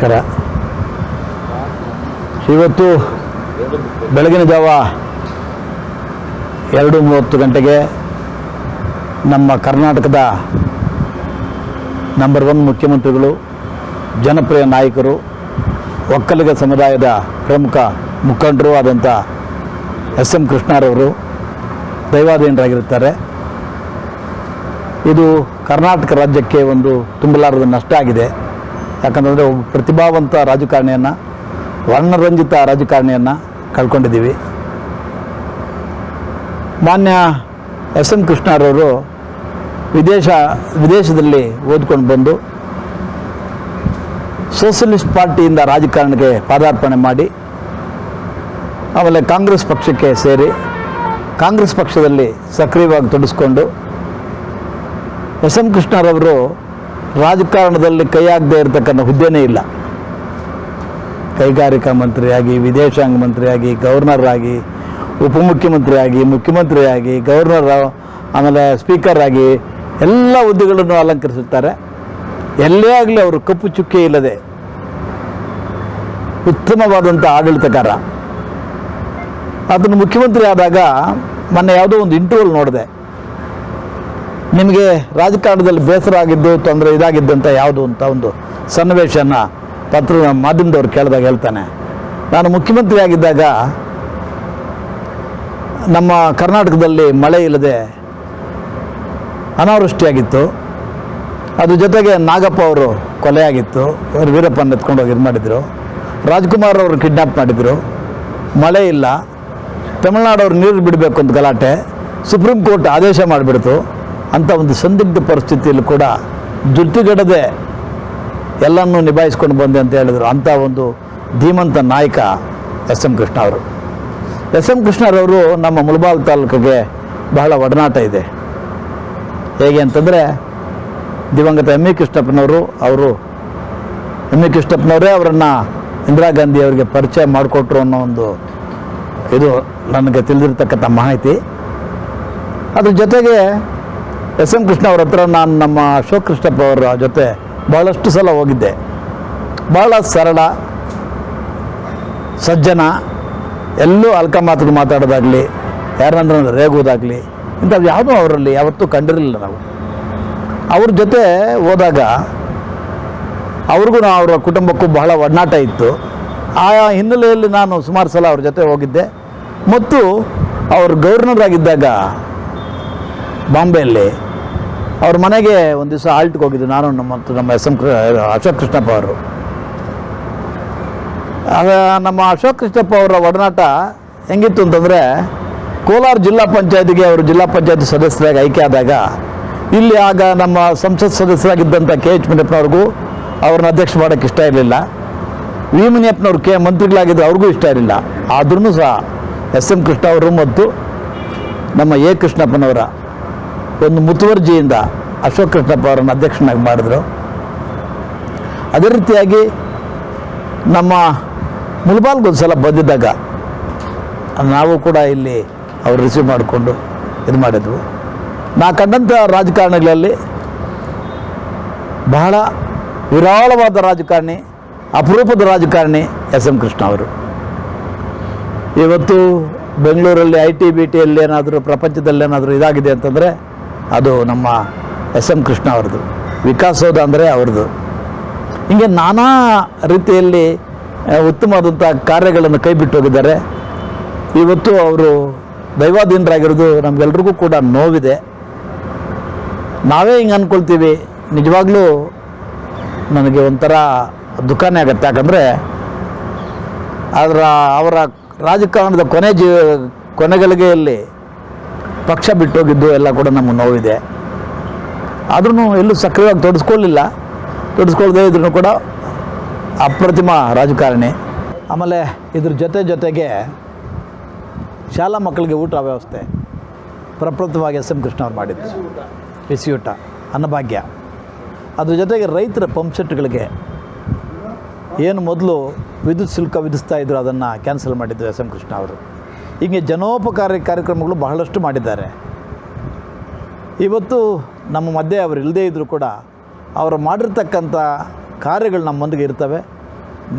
ನಮಸ್ಕಾರ. ಇವತ್ತು ಬೆಳಗಿನ ಜಾವ ಎರಡು ಮೂವತ್ತು ಗಂಟೆಗೆ ನಮ್ಮ ಕರ್ನಾಟಕದ ನಂಬರ್ ಒನ್ ಮುಖ್ಯಮಂತ್ರಿಗಳು, ಜನಪ್ರಿಯ ನಾಯಕರು, ಒಕ್ಕಲಿಗ ಸಮುದಾಯದ ಪ್ರಮುಖ ಮುಖಂಡರು ಆದಂಥ ಎಸ್ ಎಂ ಕೃಷ್ಣರವರು ದೈವಾಧೀನರಾಗಿರುತ್ತಾರೆ. ಇದು ಕರ್ನಾಟಕ ರಾಜ್ಯಕ್ಕೆ ಒಂದು ತುಂಬಲಾರದ ನಷ್ಟ ಆಗಿದೆ. ಯಾಕಂತಂದರೆ ಒಬ್ಬ ಪ್ರತಿಭಾವಂತ ರಾಜಕಾರಣಿಯನ್ನು, ವರ್ಣರಂಜಿತ ರಾಜಕಾರಣಿಯನ್ನು ಕಳ್ಕೊಂಡಿದ್ದೀವಿ. ಮಾನ್ಯ ಎಸ್ ಎಂ ಕೃಷ್ಣರವರು ವಿದೇಶ, ವಿದೇಶದಲ್ಲಿ ಓದ್ಕೊಂಡು ಬಂದು ಸೋಷಲಿಸ್ಟ್ ಪಾರ್ಟಿಯಿಂದ ರಾಜಕಾರಣಕ್ಕೆ ಪಾದಾರ್ಪಣೆ ಮಾಡಿ, ಆಮೇಲೆ ಕಾಂಗ್ರೆಸ್ ಪಕ್ಷಕ್ಕೆ ಸೇರಿ ಕಾಂಗ್ರೆಸ್ ಪಕ್ಷದಲ್ಲಿ ಸಕ್ರಿಯವಾಗಿ ತೊಡಗಿಸ್ಕೊಂಡು ಎಸ್ ಎಂ ಕೃಷ್ಣರವರು ರಾಜಕಾರಣದಲ್ಲಿ ಕೈಯಾಗದೆ ಇರತಕ್ಕಂಥ ಹುದ್ದೆನೇ ಇಲ್ಲ. ಕೈಗಾರಿಕಾ ಮಂತ್ರಿಯಾಗಿ, ವಿದೇಶಾಂಗ ಮಂತ್ರಿಯಾಗಿ ಗವರ್ನರ್ ಆಗಿ ಉಪಮುಖ್ಯಮಂತ್ರಿಯಾಗಿ, ಮುಖ್ಯಮಂತ್ರಿಯಾಗಿ, ಗವರ್ನರ್, ಆಮೇಲೆ ಸ್ಪೀಕರ್ ಆಗಿ ಎಲ್ಲ ಹುದ್ದೆಗಳನ್ನು ಅಲಂಕರಿಸುತ್ತಾರೆ. ಎಲ್ಲೇ ಆಗಲಿ ಅವರು ಕಪ್ಪು ಚುಕ್ಕೆ ಇಲ್ಲದೆ. ಉತ್ತಮವಾದಂಥ ಆಡಳಿತಕಾರ ಅದನ್ನು ಮುಖ್ಯಮಂತ್ರಿ ಆದಾಗ ಮೊನ್ನೆ ಯಾವುದೋ ಒಂದು ಇಂಟರ್ವಲ್ ನೋಡಿದೆ. ನಿಮಗೆ ರಾಜಕಾರಣದಲ್ಲಿ ಬೇಸರ ಆಗಿದ್ದು, ತೊಂದರೆ ಇದಾಗಿದ್ದಂಥ ಯಾವುದು ಅಂತ ಒಂದು ಸನ್ನಿವೇಶನ ಪತ್ರ ಮಾಧ್ಯಮದವ್ರು ಕೇಳಿದಾಗ ಹೇಳ್ತಾನೆ. ನಾನು ಮುಖ್ಯಮಂತ್ರಿ ಆಗಿದ್ದಾಗ ನಮ್ಮ ಕರ್ನಾಟಕದಲ್ಲಿ ಮಳೆ ಇಲ್ಲದೆ ಅನಾವೃಷ್ಟಿಯಾಗಿತ್ತು. ಅದ್ರ ಜೊತೆಗೆ ನಾಗಪ್ಪ ಅವರು ಕೊಲೆಯಾಗಿತ್ತು. ಇವರು ವೀರಪ್ಪನ ಎತ್ಕೊಂಡು ಹೋಗಿ ಇದು ಮಾಡಿದರು. ರಾಜ್ಕುಮಾರ್ ಅವರು ಕಿಡ್ನಾಪ್ ಮಾಡಿದರು. ಮಳೆ ಇಲ್ಲ. ತಮಿಳ್ನಾಡವ್ರು ನೀರು ಬಿಡಬೇಕು ಅಂತ ಗಲಾಟೆ. ಸುಪ್ರೀಂ ಕೋರ್ಟ್ ಆದೇಶ ಮಾಡಿಬಿಡ್ತು. ಅಂಥ ಒಂದು ಸಂದಿಗ್ಧ ಪರಿಸ್ಥಿತಿಯಲ್ಲೂ ಕೂಡ ದುಡ್ಡುಗಡದೆ ಎಲ್ಲನೂ ನಿಭಾಯಿಸ್ಕೊಂಡು ಬಂದೆ ಅಂತ ಹೇಳಿದರು ಅಂಥ ಒಂದು ಧೀಮಂತ ನಾಯಕ ಎಸ್ ಎಂ ಕೃಷ್ಣ ಅವರು. ಎಸ್ ಎಂ ಕೃಷ್ಣರವರು ನಮ್ಮ ಮುಳಬಾಲ್ ತಾಲೂಕಿಗೆ ಬಹಳ ಒಡನಾಟ ಇದೆ. ಹೇಗೆ ಅಂತಂದರೆ ದಿವಂಗತ ಎಂ ಇ ಕೃಷ್ಣಪ್ಪನವರು, ಅವರು ಎಂ ಇ ಕೃಷ್ಣಪ್ಪನವರೇ ಅವರನ್ನು ಇಂದಿರಾ ಗಾಂಧಿ ಅವರಿಗೆ ಪರಿಚಯ ಮಾಡಿಕೊಟ್ರು ಅನ್ನೋ ಒಂದು ಇದು ನನಗೆ ತಿಳಿದಿರ್ತಕ್ಕಂಥ ಮಾಹಿತಿ. ಅದ್ರ ಜೊತೆಗೆ ಎಸ್ ಎಂ ಕೃಷ್ಣ ಅವ್ರ ಹತ್ರ ನಾನು ನಮ್ಮ ಅಶೋಕ್ ಕೃಷ್ಣಪ್ಪ ಅವರ ಜೊತೆ ಭಾಳಷ್ಟು ಸಲ ಹೋಗಿದ್ದೆ. ಭಾಳ ಸರಳ, ಸಜ್ಜನ, ಎಲ್ಲೂ ಅಲ್ಕ ಮಾತುಗಳು ಮಾತಾಡೋದಾಗಲಿ, ಯಾರನ್ನಂದ್ರೆ ರೇಗೋದಾಗಲಿ ಇಂಥದ್ದು ಯಾವುದೂ ಅವರಲ್ಲಿ ಯಾವತ್ತೂ ಕಂಡಿರಲಿಲ್ಲ ನಾವು. ಅವ್ರ ಜೊತೆ ಹೋದಾಗ ಅವ್ರಿಗೂ ಅವರ ಕುಟುಂಬಕ್ಕೂ ಬಹಳ ಒಡನಾಟ ಇತ್ತು. ಆ ಹಿನ್ನೆಲೆಯಲ್ಲಿ ನಾನು ಸುಮಾರು ಸಲ ಅವ್ರ ಜೊತೆ ಹೋಗಿದ್ದೆ. ಮತ್ತು ಅವರು ಗವರ್ನರ್ ಆಗಿದ್ದಾಗ ಬಾಂಬೆಯಲ್ಲಿ ಅವ್ರ ಮನೆಗೆ ಒಂದು ದಿವಸ ಆಲ್ಟ್ಗೆ ಹೋಗಿದ್ದು ನಾನು, ನಮ್ಮ ನಮ್ಮ ಎಸ್ ಎಂ ಅಶೋಕ್ ಕೃಷ್ಣಪ್ಪ ಅವರು. ಆಗ ನಮ್ಮ ಅಶೋಕ್ ಕೃಷ್ಣಪ್ಪ ಅವರ ಒಡನಾಟ ಹೆಂಗಿತ್ತು ಅಂತಂದರೆ, ಕೋಲಾರ ಜಿಲ್ಲಾ ಪಂಚಾಯತಿಗೆ ಅವರು ಜಿಲ್ಲಾ ಪಂಚಾಯತ್ ಸದಸ್ಯರಾಗಿ ಆಯ್ಕೆ ಆದಾಗ, ಇಲ್ಲಿ ಆಗ ನಮ್ಮ ಸಂಸತ್ ಸದಸ್ಯರಾಗಿದ್ದಂಥ ಕೆ ಎಚ್ ಮುನಿಯಪ್ಪನವ್ರಿಗೂ ಅವ್ರನ್ನ ಅಧ್ಯಕ್ಷ ಮಾಡೋಕ್ಕೆ ಇಷ್ಟ ಇರಲಿಲ್ಲ. ವಿ ಮುನಿಯಪ್ಪನವ್ರು ಕೆ ಮಂತ್ರಿಗಳಾಗಿದ್ದು ಅವ್ರಿಗೂ ಇಷ್ಟ ಇರಲಿಲ್ಲ. ಆದ್ರೂ ಸಹ ಎಸ್ ಎಂ ಕೃಷ್ಣ ಅವರು ಮತ್ತು ನಮ್ಮ ಎ ಕೃಷ್ಣಪ್ಪನವರ ಒಂದು ಮುತುವರ್ಜಿಯಿಂದ ಅಶೋಕ್ ಕೃಷ್ಣಪ್ಪ ಅವರನ್ನು ಅಧ್ಯಕ್ಷನಾಗಿ ಮಾಡಿದ್ರು. ಅದೇ ರೀತಿಯಾಗಿ ನಮ್ಮ ಮುಲ್ಬಾಲ್ಗೊಂದು ಸಲ ಬಂದಿದ್ದಾಗ ನಾವು ಕೂಡ ಇಲ್ಲಿ ಅವ್ರು ರಿಸೀವ್ ಮಾಡಿಕೊಂಡು ಇದು ಮಾಡಿದ್ವು. ನಾ ಕಂಡಂಥ ರಾಜಕಾರಣಿಗಳಲ್ಲಿ ಬಹಳ ವಿರಾಳವಾದ ರಾಜಕಾರಣಿ, ಅಪರೂಪದ ರಾಜಕಾರಣಿ ಎಸ್ ಎಂ ಕೃಷ್ಣ ಅವರು. ಇವತ್ತು ಬೆಂಗಳೂರಲ್ಲಿ ಐ ಟಿ ಬಿ ಟಿಯಲ್ಲಿ ಏನಾದರೂ, ಪ್ರಪಂಚದಲ್ಲಿ ಏನಾದರೂ ಇದಾಗಿದೆ ಅಂತಂದರೆ ಅದು ನಮ್ಮ ಎಸ್ ಎಂ ಕೃಷ್ಣ ಅವ್ರದ್ದು. ವಿಕಾಸೋದ ಅಂದರೆ ಅವ್ರದ್ದು. ಹೀಗೆ ನಾನಾ ರೀತಿಯಲ್ಲಿ ಉತ್ತಮವಾದಂಥ ಕಾರ್ಯಗಳನ್ನು ಕೈ ಬಿಟ್ಟು ಹೋಗಿದ್ದಾರೆ. ಇವತ್ತು ಅವರು ದೈವಾಧೀನರಾಗಿರೋದು ನಮಗೆಲ್ರಿಗೂ ಕೂಡ ನೋವಿದೆ. ನಾವೇ ಹಿಂಗೆ ಅಂದ್ಕೊಳ್ತೀವಿ ನಿಜವಾಗ್ಲೂ ನನಗೆ ಒಂಥರ ದುಃಖನೇ ಆಗುತ್ತೆ. ಯಾಕಂದರೆ, ಅದರ ಅವರ ರಾಜಕಾರಣದ ಕೊನೆ ಜೀ ಕೊನೆಗಳಿಗೆಯಲ್ಲಿ ಪಕ್ಷ ಬಿಟ್ಟೋಗಿದ್ದು ಎಲ್ಲ ಕೂಡ ನಮಗೆ ನೋವಿದೆ. ಆದ್ರೂ ಎಲ್ಲೂ ಸಕ್ರಿಯವಾಗಿ ತೊಡಸ್ಕೊಳ್ಳಿಲ್ಲ ತೊಡಸ್ಕೊಳ್ದೇ ಇದ್ರೂ ಕೂಡ ಅಪ್ರತಿಮ ರಾಜಕಾರಣಿ. ಆಮೇಲೆ ಇದ್ರ ಜೊತೆ ಜೊತೆಗೆ ಶಾಲಾ ಮಕ್ಕಳಿಗೆ ಊಟ ವ್ಯವಸ್ಥೆ. ಪ್ರಪ್ರಥಮವಾಗಿ ಎಸ್ ಎಂ ಕೃಷ್ಣ ಅವ್ರು ಮಾಡಿದ್ದು ಬಿಸಿ ಊಟ, ಅನ್ನಭಾಗ್ಯ. ಅದ್ರ ಜೊತೆಗೆ ರೈತರ ಪಂಪ್ ಸೆಟ್ಗಳಿಗೆ ಏನು ಮೊದಲು ವಿದ್ಯುತ್ ಶುಲ್ಕ ವಿಧಿಸ್ತಾ ಇದ್ರು ಅದನ್ನು ಕ್ಯಾನ್ಸಲ್ ಮಾಡಿದ್ದು ಎಸ್ ಎಂ ಕೃಷ್ಣ ಅವರು. ಹೀಗೆ ಜನೋಪಕಾರಿ ಕಾರ್ಯಕ್ರಮಗಳು ಬಹಳಷ್ಟು ಮಾಡಿದ್ದಾರೆ. ಇವತ್ತು ನಮ್ಮ ಮಧ್ಯೆ ಅವರು ಇಲ್ಲದೇ ಇದ್ದರೂ ಕೂಡ ಅವರು ಮಾಡಿರ್ತಕ್ಕಂಥ ಕಾರ್ಯಗಳು ನಮ್ಮ ಮುಂದಿಗೆ ಇರ್ತವೆ.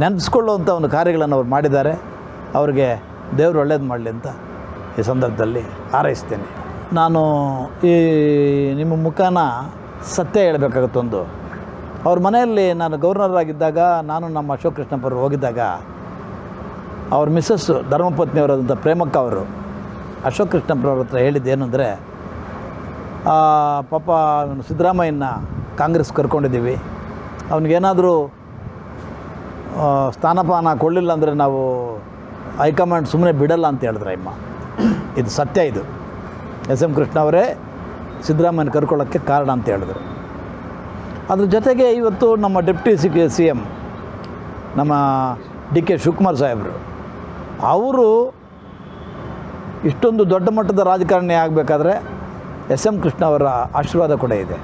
ನೆನೆಸ್ಕೊಳ್ಳುವಂಥ ಒಂದು ಕಾರ್ಯಗಳನ್ನು ಅವ್ರು ಮಾಡಿದ್ದಾರೆ. ಅವ್ರಿಗೆ ದೇವರು ಒಳ್ಳೇದು ಮಾಡಲಿ ಅಂತ ಈ ಸಂದರ್ಭದಲ್ಲಿ ಹಾರೈಸ್ತೇನೆ. ನಾನು ಈ ನಿಮ್ಮ ಮುಖಾನ ಸತ್ಯ ಹೇಳಬೇಕಾಗುತ್ತೊಂದು. ಅವ್ರ ಮನೆಯಲ್ಲಿ ನಾನು ಗವರ್ನರ್ ಆಗಿದ್ದಾಗ ನಾನು ನಮ್ಮ ಅಶೋಕ್ ಕೃಷ್ಣಪ್ಪರು ಹೋಗಿದ್ದಾಗ ಅವ್ರ ಮಿಸ್ಸಸ್ಸು ಧರ್ಮಪತ್ನಿಯವರಾದಂಥ ಪ್ರೇಮಕ್ಕ ಅವರು ಅಶೋಕ್ ಕೃಷ್ಣಪ್ಪರವ್ರ ಹತ್ರ ಹೇಳಿದ್ದು ಏನು ಅಂದರೆ ಪಾಪ ಸಿದ್ದರಾಮಯ್ಯನ ಕಾಂಗ್ರೆಸ್ ಕರ್ಕೊಂಡಿದ್ದೀವಿ. ಅವನಿಗೇನಾದರೂ ಸ್ಥಾನಪಾನ ಕೊಡಲಿಲ್ಲ ಅಂದರೆ ನಾವು ಹೈಕಮಾಂಡ್ ಸುಮ್ಮನೆ ಬಿಡಲ್ಲ ಅಂತ ಹೇಳಿದ್ರೆ ಅಮ್ಮ. ಇದು ಸತ್ಯ ಇದು. ಎಸ್ ಎಂ ಕೃಷ್ಣ ಅವರೇ ಸಿದ್ದರಾಮಯ್ಯನ ಕರ್ಕೊಳ್ಳೋಕ್ಕೆ ಕಾರಣ ಅಂತ ಹೇಳಿದ್ರು. ಅದ್ರ ಜೊತೆಗೆ ಇವತ್ತು ನಮ್ಮ ಡೆಪ್ಟಿ ಸಿ ಸಿ ಎಂ ನಮ್ಮ ಡಿ ಕೆ ಶಿವಕುಮಾರ್ ಸಾಹೇಬರು ಅವರು ಇಷ್ಟೊಂದು ದೊಡ್ಡ ಮಟ್ಟದ ರಾಜಕಾರಣಿ ಆಗಬೇಕಾದ್ರೆ ಎಸ್ ಎಂ ಕೃಷ್ಣ ಅವರ ಆಶೀರ್ವಾದ ಕೂಡ ಇದೆ.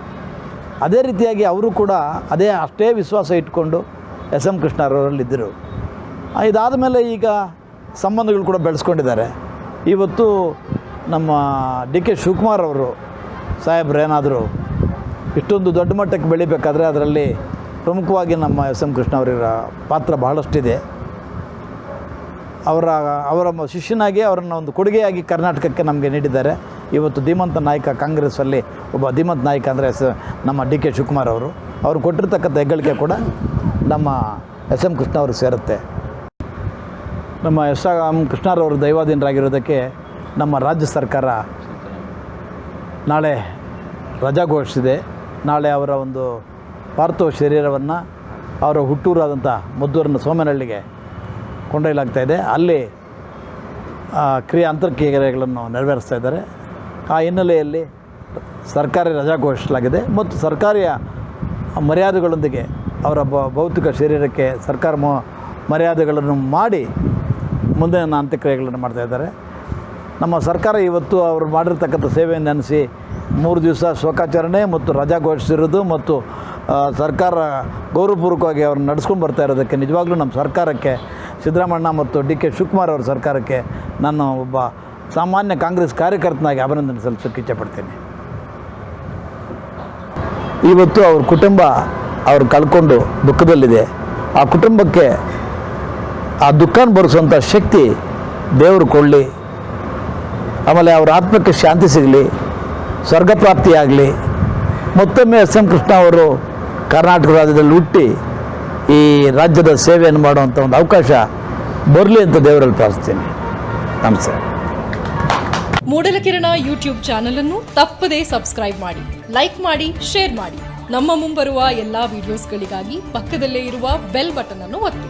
ಅದೇ ರೀತಿಯಾಗಿ ಅವರು ಕೂಡ ಅದೇ ಅಷ್ಟೇ ವಿಶ್ವಾಸ ಇಟ್ಕೊಂಡು ಎಸ್ ಎಂ ಕೃಷ್ಣರವರಲ್ಲಿದ್ದರು ಇದಾದ ಮೇಲೆ ಈಗ ಸಂಬಂಧಗಳು ಕೂಡ ಬೆಳೆಸ್ಕೊಂಡಿದ್ದಾರೆ. ಇವತ್ತು ನಮ್ಮ ಡಿ ಕೆ ಶಿವಕುಮಾರ್ ಅವರು, ಸಾಹೇಬ್ರು ಏನಾದರೂ ಇಷ್ಟೊಂದು ದೊಡ್ಡ ಮಟ್ಟಕ್ಕೆ ಬೆಳಿಬೇಕಾದ್ರೆ ಅದರಲ್ಲಿ ಪ್ರಮುಖವಾಗಿ ನಮ್ಮ ಎಸ್ ಎಂ ಕೃಷ್ಣ ಅವರ ಪಾತ್ರ ಬಹಳಷ್ಟಿದೆ. ಅವರ ಅವರ ಶಿಷ್ಯನಾಗಿ ಅವರನ್ನು ಒಂದು ಕೊಡುಗೆಯಾಗಿ ಕರ್ನಾಟಕಕ್ಕೆ ನಮಗೆ ನೀಡಿದ್ದಾರೆ. ಇವತ್ತು ಧೀಮಂತ ನಾಯಕ ಕಾಂಗ್ರೆಸ್ಸಲ್ಲಿ ಒಬ್ಬ ಧೀಮಂತ ನಾಯಕ ಅಂದರೆ ನಮ್ಮ ಡಿ ಕೆ ಶಿವಕುಮಾರ್ ಅವರು. ಅವರು ಕೊಟ್ಟಿರ್ತಕ್ಕಂಥ ಹೆಗ್ಗಳಿಕೆ ಕೂಡ ನಮ್ಮ ಎಸ್ ಎಂ ಕೃಷ್ಣ ಅವರು ಸೇರುತ್ತೆ. ನಮ್ಮ ಎಸ್ ಎಂ ಕೃಷ್ಣರವರು ದೈವಾಧೀನರಾಗಿರೋದಕ್ಕೆ ನಮ್ಮ ರಾಜ್ಯ ಸರ್ಕಾರ ನಾಳೆ ರಜಾ ಘೋಷಿಸಿದೆ. ನಾಳೆ ಅವರ ಒಂದು ಪಾರ್ಥಿವ ಶರೀರವನ್ನು ಅವರ ಹುಟ್ಟೂರಾದಂಥ ಮದ್ದೂರಿನ ಸೋಮನಹಳ್ಳಿಗೆ ಕೊಂಡೊಯ್ಯಲಾಗ್ತಾ ಇದೆ ಅಲ್ಲಿ ಕ್ರಿಯಾ ಕ್ರಿಯೆ ಅಂತರ್ಕ್ರಿಯೆಗಳನ್ನು ನೆರವೇರಿಸ್ತಾ ಇದ್ದಾರೆ. ಆ ಹಿನ್ನೆಲೆಯಲ್ಲಿ ಸರ್ಕಾರಿ ರಜಾ ಘೋಷಿಸಲಾಗಿದೆ ಮತ್ತು ಸರ್ಕಾರಿಯ ಮರ್ಯಾದೆಗಳೊಂದಿಗೆ ಅವರ ಭೌತಿಕ ಶರೀರಕ್ಕೆ ಸರ್ಕಾರ ಮರ್ಯಾದೆಗಳನ್ನು ಮಾಡಿ ಮುಂದಿನ ಅಂತ್ಯಕ್ರಿಯೆಗಳನ್ನು ಮಾಡ್ತಾ ಇದ್ದಾರೆ. ನಮ್ಮ ಸರ್ಕಾರ ಇವತ್ತು ಅವರು ಮಾಡಿರ್ತಕ್ಕಂಥ ಸೇವೆಯನ್ನು ನೆನೆಸಿ ಮೂರು ದಿವಸ ಶೋಕಾಚರಣೆ ಮತ್ತು ರಜಾ ಘೋಷಿಸಿರೋದು ಮತ್ತು ಸರ್ಕಾರ ಗೌರವಪೂರ್ವಕವಾಗಿ ಅವ್ರನ್ನ ನಡ್ಸ್ಕೊಂಡು ಬರ್ತಾ ಇರೋದಕ್ಕೆ ನಿಜವಾಗ್ಲೂ ನಮ್ಮ ಸರ್ಕಾರಕ್ಕೆ ಸಿದ್ದರಾಮಣ್ಣ ಮತ್ತು ಡಿ ಕೆ ಶಿವಕುಮಾರ್ ಅವರ ಸರ್ಕಾರಕ್ಕೆ ನಾನು ಒಬ್ಬ ಸಾಮಾನ್ಯ ಕಾಂಗ್ರೆಸ್ ಕಾರ್ಯಕರ್ತನಾಗಿ ಅಭಿನಂದನೆ ಸಲ್ಲಿಸೋಕ್ಕೆ ಇಚ್ಛೆಪಡ್ತೀನಿ ಇವತ್ತು ಅವ್ರ ಕುಟುಂಬ ಅವ್ರು ಕಳ್ಕೊಂಡು ದುಃಖದಲ್ಲಿದೆ. ಆ ಕುಟುಂಬಕ್ಕೆ ಆ ದುಃಖನ ಬರೆಸುವಂಥ ಶಕ್ತಿ ದೇವರು ಕೊಡಲಿ. ಆಮೇಲೆ ಅವ್ರ ಆತ್ಮಕ್ಕೆ ಶಾಂತಿ ಸಿಗಲಿ, ಸ್ವರ್ಗಪ್ರಾಪ್ತಿಯಾಗಲಿ. ಮತ್ತೊಮ್ಮೆ ಎಸ್ ಎಂ ಕೃಷ್ಣ ಅವರು ಕರ್ನಾಟಕ ರಾಜ್ಯದಲ್ಲಿ ಹುಟ್ಟಿ ಈ ರಾಜ್ಯದ ಸೇವೆಯನ್ನು ಮಾಡುವಂಥ ಒಂದು ಅವಕಾಶ ಬರಲಿ ಅಂತ ದೇವರಲ್ಲಿ ಪ್ರಾರ್ಥಿಸ್ತೀನಿ. ನಮಸ್ತೆ ಮೂಡಲಕಿರಣ ಯೂಟ್ಯೂಬ್ ಚಾನೆಲ್ ಅನ್ನು ತಪ್ಪದೇ ಸಬ್ಸ್ಕ್ರೈಬ್ ಮಾಡಿ, ಲೈಕ್ ಮಾಡಿ, ಶೇರ್ ಮಾಡಿ. ನಮ್ಮ ಮುಂಬರುವ ಎಲ್ಲಾ ವಿಡಿಯೋಸ್ಗಳಿಗಾಗಿ ಪಕ್ಕದಲ್ಲೇ ಇರುವ ಬೆಲ್ ಬಟನ್ ಅನ್ನು ಒತ್ತಿ.